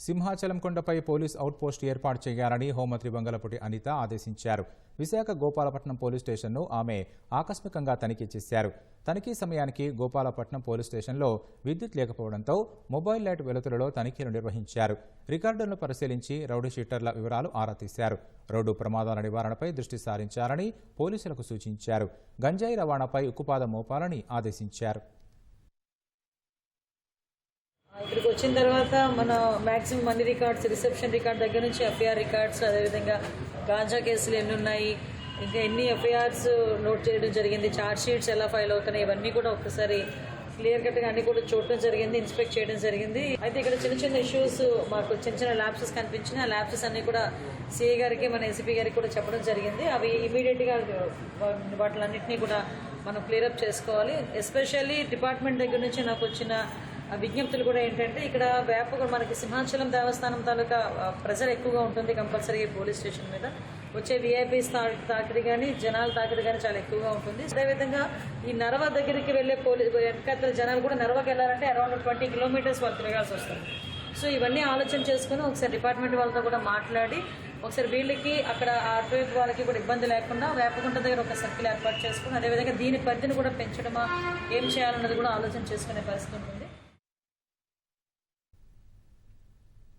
సింహాచలం కొండపై police outpost ఏర్పాటు చేయాలని హోంమంత్రి బంగలపూటి అనిత ఆదేశించారు. విశాఖ గోపాలపట్నం పోలీస్ స్టేషన్ను ఆమె ఆకస్మికంగా తనిఖీ చేశారు. తనిఖీ సమయానికి గోపాలపట్నం పోలీస్ స్టేషన్లో విద్యుత్ లేకపోవడంతో మొబైల్ లైట్ వెలుతురులో తనిఖీలు నిర్వహించారు. రికార్డులను పరిశీలించి రౌడీ షీటర్ల వివరాలు ఆరా తీశారు. రోడ్డు ప్రమాదాల నివారణపై దృష్టి సారించాలని పోలీసులకు సూచించారు. గంజాయి రవాణాపై ఉక్కుపాదం మోపాలని ఆదేశించారు. ఇక్కడికి వచ్చిన తర్వాత మన maximum money records reception record దగ్గర నుంచి ఎఫ్ఐఆర్ రికార్డ్స్ అదేవిధంగా గాంజా కేసులు ఎన్ని ఉన్నాయి ఇంకా ఎన్ని ఎఫ్ఐఆర్స్ నోట్ చేయడం జరిగింది ఛార్జ్ షీట్స్ ఎలా ఫైల్ అవుతున్నాయి ఇవన్నీ కూడా ఒకసారి క్లియర్ కట్గా అన్ని కూడా చూడడం జరిగింది ఇన్స్పెక్ట్ చేయడం జరిగింది. అయితే ఇక్కడ చిన్న చిన్న ఇష్యూస్ మాకు చిన్న చిన్న ల్యాబ్సెస్ కనిపించినాయి. ఆ ల్యాబ్సెస్ అన్ని కూడా సిఐ గారికి మన ఎస్పీ గారికి కూడా చెప్పడం జరిగింది. అవి ఇమీడియట్గా వాటిలన్నింటినీ కూడా మనం క్లియరప్ చేసుకోవాలి. ఎస్పెషల్లీ డిపార్ట్మెంట్ దగ్గర నుంచి నాకు వచ్చిన విజ్ఞప్తులు కూడా ఏంటంటే ఇక్కడ వేప మనకి సింహాచలం దేవస్థానం తాలూకా ప్రెజర్ ఎక్కువగా ఉంటుంది కంపల్సరీ పోలీస్ స్టేషన్ మీద. వచ్చే విఐపీస్ తాకిడి కానీ జనాల తాకిడి కానీ చాలా ఎక్కువగా ఉంటుంది. అదేవిధంగా ఈ నరవ దగ్గరికి వెళ్ళే పోలీస్ వెనకత్తల జనాలు కూడా నరవకి వెళ్ళాలంటే అరౌండ్ ట్వంటీ కిలోమీటర్స్ వాళ్ళు తిరగాల్సి వస్తుంది. సో ఇవన్నీ ఆలోచన చేసుకుని ఒకసారి డిపార్ట్మెంట్ వాళ్ళతో కూడా మాట్లాడి ఒకసారి వీళ్ళకి అక్కడ అటువైపు వాళ్ళకి కూడా ఇబ్బంది లేకుండా వేపకుంట దగ్గర ఒక సర్కిల్ ఏర్పాటు చేసుకుని అదేవిధంగా దీని పరిధిని కూడా పెంచడమా ఏం చేయాలన్నది కూడా ఆలోచన చేసుకునే పరిస్థితి ఉంటుంది.